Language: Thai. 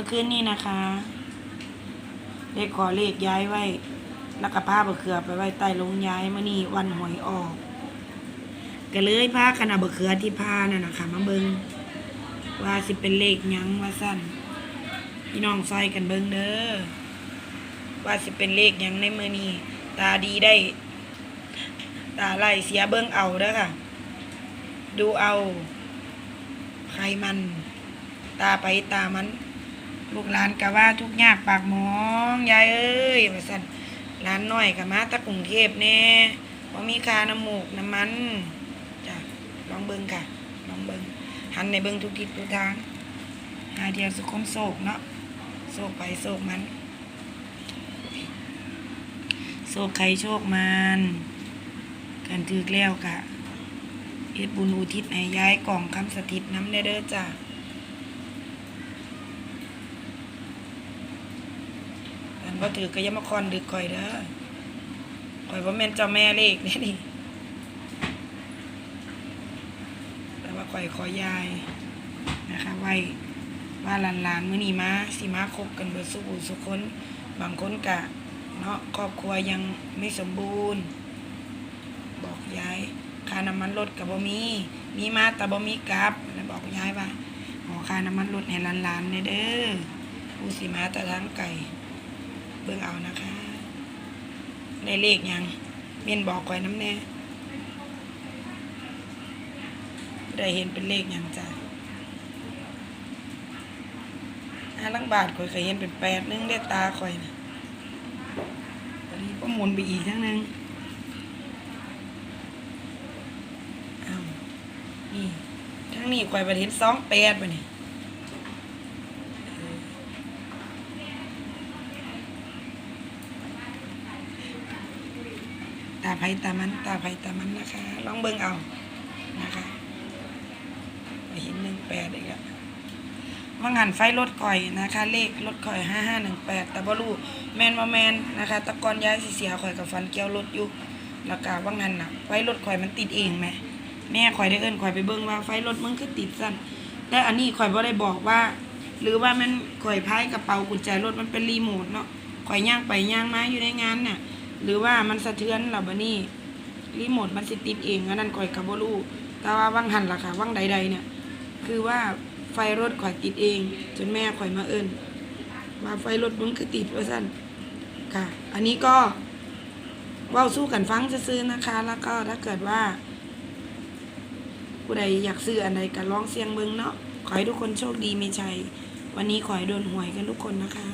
มื่อคืนนี้นะคะได้ขอเลขย้ายไว้แล้วก็พาบะเขือไปไว้ใต้ลงย้ายมื่อนี้วันหวยออกก็เลยพาคณะบะเขือที่พานั่นนะคะมาเบิงว่าสิเป็นเลขยังว่าสั้นพี่น้องซอยกันเบิงเด้อว่าสิเป็นเลขยังในมือนี้ตาดีได้ ตาไล่เสียเบิงเอาเด้อค่ะ ดูเอา ใครมัน ตาไปตามัน ลูกหลานกะว่าทุกยากปากหมองยายเอ้ยว่าซั่นหลานน้อยกะมาตะกรุงเทพแน่บ่มีคาน้ำหมูกน้ำมันจ้ะลองเบิ่งค่ะ ลองเบิ่งหันในเบิ่งทุกทิศทุกทางหาเดียวสุขมโศกเนาะโศกไปโศกมันโศกใครโชคมันกันถึกแล้วกะเฮ็ดบุญอุทิศให้ย้ายกล่องคำสถิตน้ำเด้อจ้ะ อัน ว่าถือก็อยังมคอนดึกข่อยเด้อข่อยว่าแม่นเจ้าแม่เลขนี่นี่แต่ว่าข่อยขอยายนะคะไว้ว่าหลานๆมื้อนี้มาสิมาคบกันเบิดสุขสุคนบางคนกะเนาะครอบครัวยังไม่สมบูรณ์ บอกยายค่าน้ำมันรถกับบ่มี มีมาแต่บ่มีกลับแล้วบอกยายว่าขอค่าน้ำมันรถให้หลานๆในเด้อผู้สิมาแต่ทางไก่ บิ่งเอานะคะได้เลขยังเมียนบอกก่อยน้ำแน่ได้เห็นเป็นเลขยังจ้ะห้าลังบาทข่อยเคยเห็นเป็นแปดนึงได้ตาข่อยนะตอนนี้ก็หมุนไปอีกทั้งนึงอ้าวนี่ทั้งนี้ข่อยไปเห็นสองแปดไปนี่าไผตามัน ตาไผตามันนะคะ ลองเบิ่งเอานะคะเห็นหนึ่งแปดอีกอะว่างหันไฟรถก่อยนะคะ เลขรถก่อยห้าห้าหนึ่งแปดแต่บ่รู้แมนว่าแมนนะคะ ตะกอนย้ายสิเสียข่อยกับฟันเกี่ยวรถอยู่แล้วก็ว่างหันน่ะ ไฟรถข่อยมันติดเองไหมแม่ข่อยได้เอิ้นข่อยไปเบิ่งว่าไฟรถมึงคือติดสั้นแต่อันนี้ข่อยบ่ได้บอกว่า หรือว่ามันข่อยพายกระเป๋ากุญแจรถมันเป็นรีโมทเนาะข่อยย่างไปย่างมาอยู่ในงานน่ะ หรือว่ามันสะเทือนเราบนี่รีโมทมันสิติดเองอันนั้นข่อยกับ่รู้แต่ว่าวังหันล่ะค่ะวังใดๆเนี่ย คือว่าไฟรถข่อยติดเอง จนแม่ข่อยมาเอิ้นว่าไฟรถมึงคือติดว่าซั่นค่ะ อันนี้ก็เว้าสู้กันฟังจะซื่อนะคะ แล้วก็ถ้าเกิดว่า ผู้ใดอยากซื้ออันใดก็ลองเสียงเบิ่งเนาะขอให้ทุกคนโชคดีมีชัย วันนี้ขอให้โดนหวยกันทุกคนนะคะ